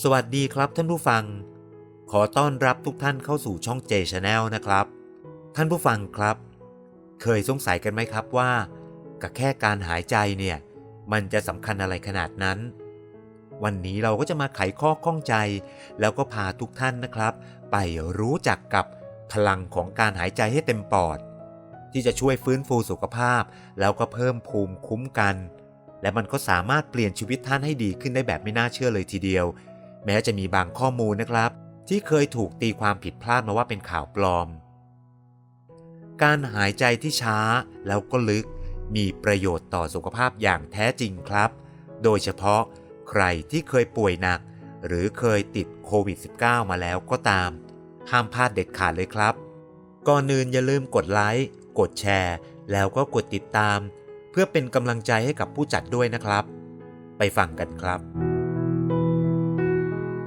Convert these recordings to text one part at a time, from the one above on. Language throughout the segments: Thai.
สวัสดีครับท่านผู้ฟัง ขอต้อนรับทุกท่านเข้าสู่ช่อง J Channel นะครับ ท่านผู้ฟังครับ เคยสงสัยกันไหมครับว่ากับแค่การหายใจเนี่ย มันจะสำคัญอะไรขนาดนั้น วันนี้เราก็จะมาไขข้อข้องใจ แล้วก็พาทุกท่านนะครับ ไปรู้จักกับพลังของการหายใจให้เต็มปอด ที่จะช่วยฟื้นฟูสุขภาพ แล้วก็เพิ่มภูมิคุ้มกัน และมันก็สามารถเปลี่ยนชีวิตท่านให้ดีขึ้นได้แบบไม่น่าเชื่อเลยทีเดียว แม้จะมีบางข้อมูลนะครับ ที่เคยถูกตีความผิดพลาดมาว่าเป็นข่าวปลอม การหายใจที่ช้าแล้วก็ลึก มีประโยชน์ต่อสุขภาพอย่างแท้จริงครับ โดยเฉพาะใครที่เคยป่วยหนัก หรือเคยติดโควิด -19 มาแล้วก็ตาม ห้ามพลาดเด็ดขาดเลยครับ ก่อนอื่นอย่าลืมกดไลค์กดแชร์ แล้วก็กดติดตาม เพื่อเป็นกำลังใจให้กับผู้จัดด้วยนะครับ ไปฟังกันครับ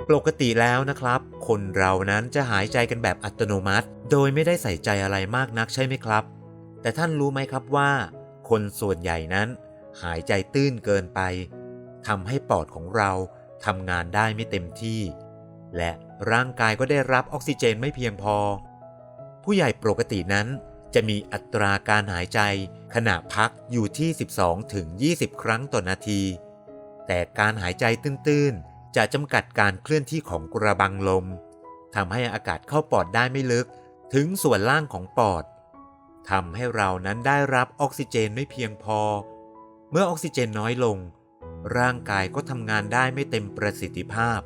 ปกติแล้วนะครับ คนเรานั้นจะหายใจกันแบบอัตโนมัติ โดยไม่ได้ใส่ใจอะไรมากนักใช่ไหมครับ แต่ท่านรู้ไหมครับว่า คนส่วนใหญ่นั้น หายใจตื้นเกินไปทำให้ปอดของเราทำงานได้ไม่เต็มที่ และร่างกายก็ได้รับออกซิเจนไม่เพียงพอ ผู้ใหญ่ปกตินั้นจะมีอัตราการหายใจขณะพักอยู่ที่ 12-20 ครั้งต่อนาที แต่การหายใจตื้นๆ จะจำกัดการเคลื่อนที่ของกระบังลมทำให้อากาศเข้าปอดได้ไม่ลึกถึงส่วนล่างของปอดทำให้เรานั้นได้รับออกซิเจนไม่เพียงพอ เมื่อออกซิเจนน้อยลง ร่างกายก็ทำงานได้ไม่เต็มประสิทธิภาพ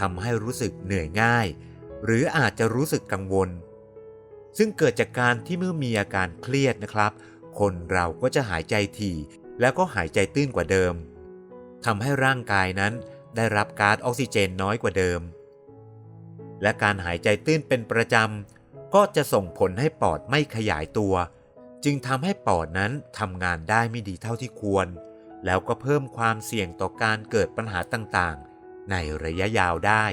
ทำให้รู้สึกเหนื่อยง่าย หรืออาจจะรู้สึกกังวล ซึ่งเกิดจากการที่เมื่อมีอาการเครียดนะครับ คนเราก็จะหายใจถี่ แล้วก็หายใจตื้นกว่าเดิมทำให้ร่างกายนั้น ได้รับก๊าซออกซิเจนน้อยกว่าเดิม และการหายใจตื้นเป็นประจำ ก็จะส่งผลให้ปอดไม่ขยายตัว จึงทำให้ปอดนั้นทำงานได้ไม่ดีเท่าที่ควร แล้วก็เพิ่มความเสี่ยงต่อการเกิดปัญหาต่างๆ ในระยะยาวได้